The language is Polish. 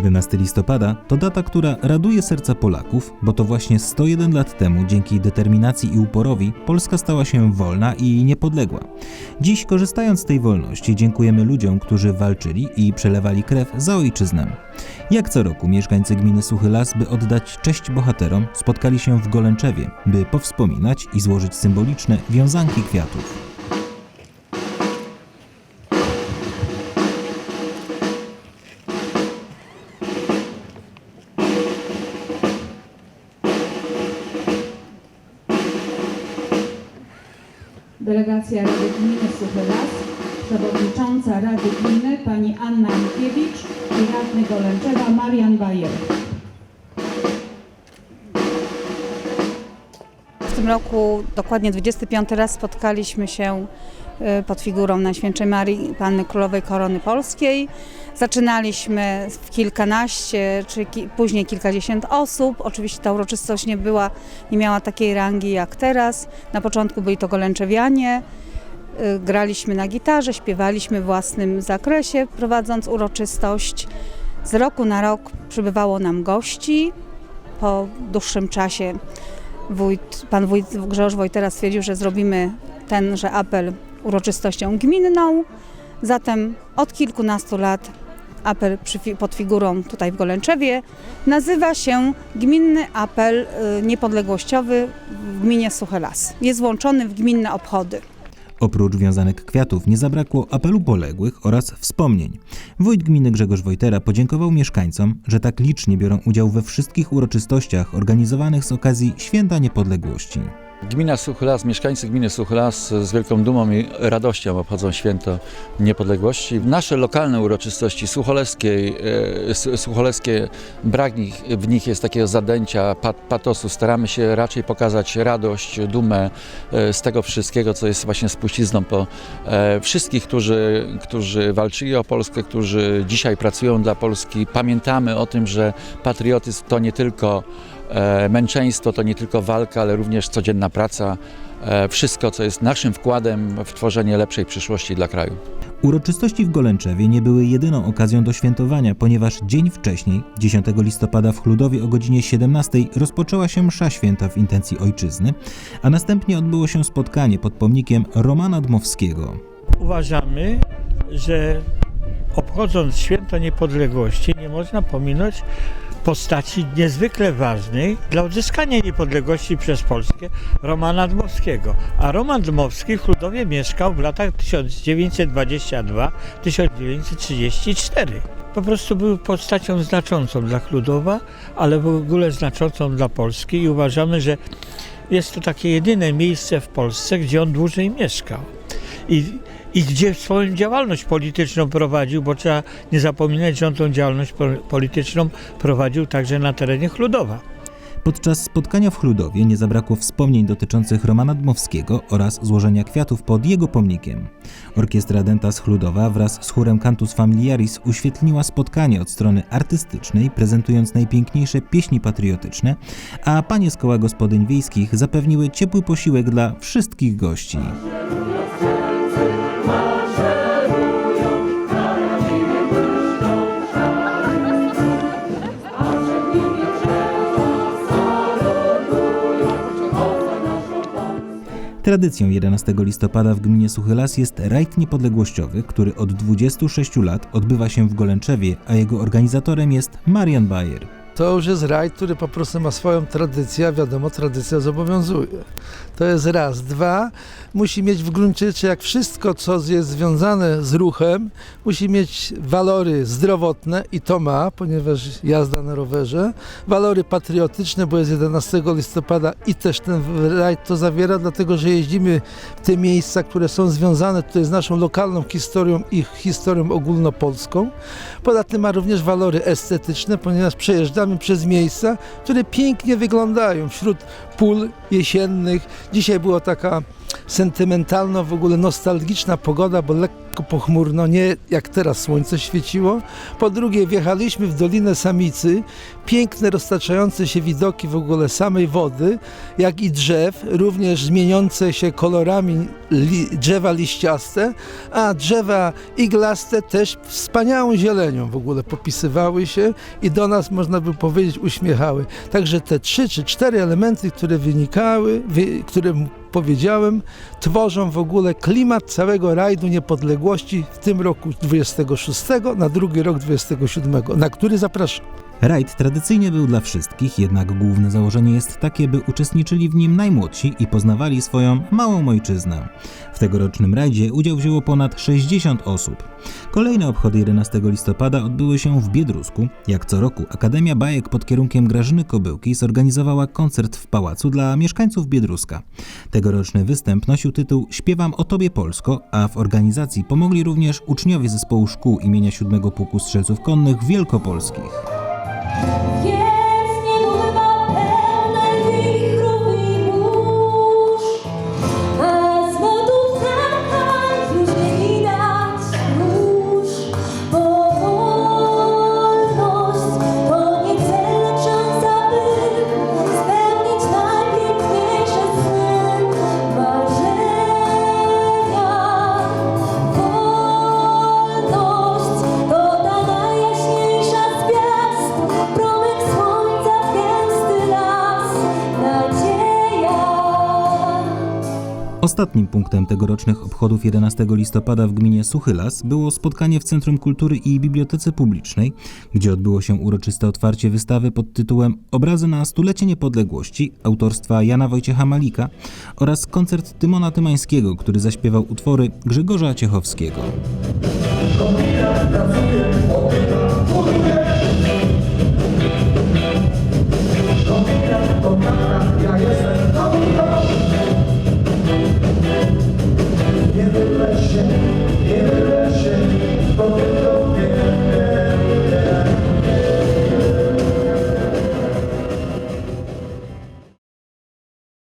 11 listopada to data, która raduje serca Polaków, bo to właśnie 101 lat temu, dzięki determinacji i uporowi, Polska stała się wolna i niepodległa. Dziś, korzystając z tej wolności, dziękujemy ludziom, którzy walczyli i przelewali krew za ojczyznę. Jak co roku mieszkańcy gminy Suchy Las, by oddać cześć bohaterom, spotkali się w Golęczewie, by powspominać i złożyć symboliczne wiązanki kwiatów. Delegacja Rady Gminy Suchy Las, przewodnicząca Rady Gminy pani Anna Mikiewicz i radny Golęczewa Marian Bajer. Tym roku dokładnie 25 raz spotkaliśmy się y, pod figurą Najświętszej Marii Panny Królowej Korony Polskiej. Zaczynaliśmy w kilkanaście, czy ki, później kilkadziesiąt osób. Oczywiście ta uroczystość nie była, nie miała takiej rangi jak teraz. Na początku byli to golęczewianie. Y, Graliśmy na gitarze, śpiewaliśmy w własnym zakresie, prowadząc uroczystość. Z roku na rok przybywało nam gości. Po dłuższym czasie wójt, pan wójt Grzegorz Wojtera stwierdził, że zrobimy tenże apel uroczystością gminną. Zatem od kilkunastu lat apel pod figurą tutaj w Golęczewie nazywa się Gminny Apel y, Niepodległościowy w gminie Suchy Las. Jest włączony w gminne obchody. Oprócz wiązanek kwiatów nie zabrakło apelu poległych oraz wspomnień. Wójt gminy Grzegorz Wojtera podziękował mieszkańcom, że tak licznie biorą udział we wszystkich uroczystościach organizowanych z okazji Święta Niepodległości. Gmina Suchy Las, mieszkańcy gminy Suchy Las z wielką dumą i radością obchodzą święto niepodległości. Nasze lokalne uroczystości sucholeskie, e, su- sucholeskie brak w nich jest takiego zadęcia, pat, patosu. Staramy się raczej pokazać radość, dumę e, z tego wszystkiego, co jest właśnie spuścizną po e, wszystkich, którzy, którzy walczyli o Polskę, którzy dzisiaj pracują dla Polski. Pamiętamy o tym, że patriotyzm to nie tylko Męczeństwo to nie tylko walka, ale również codzienna praca. E, Wszystko, co jest naszym wkładem w tworzenie lepszej przyszłości dla kraju. Uroczystości w Golęczewie nie były jedyną okazją do świętowania, ponieważ dzień wcześniej, 10 listopada w Chludowie o godzinie 17 rozpoczęła się msza święta w intencji ojczyzny, a następnie odbyło się spotkanie pod pomnikiem Romana Dmowskiego. Uważamy, że obchodząc święto niepodległości nie można pominąć postaci niezwykle ważnej dla odzyskania niepodległości przez Polskę Romana Dmowskiego. A Roman Dmowski w Chludowie mieszkał w latach 1922-1934. Po prostu był postacią znaczącą dla Chludowa, ale w ogóle znaczącą dla Polski i uważamy, że jest to takie jedyne miejsce w Polsce, gdzie on dłużej mieszkał. I, i gdzie swoją działalność polityczną prowadził, bo trzeba nie zapominać, że on tą działalność po- polityczną prowadził także na terenie Chludowa. Podczas spotkania w Chludowie nie zabrakło wspomnień dotyczących Romana Dmowskiego oraz złożenia kwiatów pod jego pomnikiem. Orkiestra Denta z Chludowa wraz z chórem Cantus Familiaris uświetliła spotkanie od strony artystycznej, prezentując najpiękniejsze pieśni patriotyczne, a panie z koła gospodyń wiejskich zapewniły ciepły posiłek dla wszystkich gości. Tradycją 11 listopada w gminie Suchy Las jest rajd niepodległościowy, który od 26 lat odbywa się w Golęczewie, a jego organizatorem jest Marian Bayer. To już jest raj, który po prostu ma swoją tradycję, a wiadomo, tradycja zobowiązuje. To jest raz. Dwa, musi mieć w gruncie rzeczy, jak wszystko, co jest związane z ruchem, musi mieć walory zdrowotne i to ma, ponieważ jazda na rowerze, walory patriotyczne, bo jest 11 listopada i też ten rajd to zawiera, dlatego że jeździmy w te miejsca, które są związane tutaj z naszą lokalną historią i historią ogólnopolską. Poza tym ma również walory estetyczne, ponieważ przejeżdżamy przez miejsca, które pięknie wyglądają wśród pól jesiennych. Dzisiaj była taka sentymentalna, w ogóle nostalgiczna pogoda, bo lekko początku pochmurno, nie jak teraz słońce świeciło. Po drugie, wjechaliśmy w Dolinę Samicy, piękne, roztaczające się widoki w ogóle samej wody, jak i drzew, również zmieniące się kolorami li, drzewa liściaste, a drzewa iglaste też wspaniałą zielenią w ogóle popisywały się i do nas, można by powiedzieć, uśmiechały. Także te trzy czy cztery elementy, które wynikały, wy, które powiedziałem, tworzą w ogóle klimat całego rajdu niepodległości w tym roku 26, na drugi rok 27, na który zapraszam. Rajd tradycyjnie był dla wszystkich, jednak główne założenie jest takie, by uczestniczyli w nim najmłodsi i poznawali swoją małą ojczyznę. W tegorocznym rajdzie udział wzięło ponad 60 osób. Kolejne obchody 11 listopada odbyły się w Biedrusku. Jak co roku Akademia Bajek pod kierunkiem Grażyny Kobyłki zorganizowała koncert w pałacu dla mieszkańców Biedruska. Tegoroczny występ nosił tytuł Śpiewam o Tobie Polsko, a w organizacji pomogli również uczniowie zespołu szkół imienia 7 Pułku Strzelców Konnych Wielkopolskich. Yeah. Ostatnim punktem tegorocznych obchodów 11 listopada w gminie Suchy Las było spotkanie w Centrum Kultury i Bibliotece Publicznej, gdzie odbyło się uroczyste otwarcie wystawy pod tytułem Obrazy na stulecie niepodległości autorstwa Jana Wojciecha Malika oraz koncert Tymona Tymańskiego, który zaśpiewał utwory Grzegorza Ciechowskiego. Kombinat pracuje,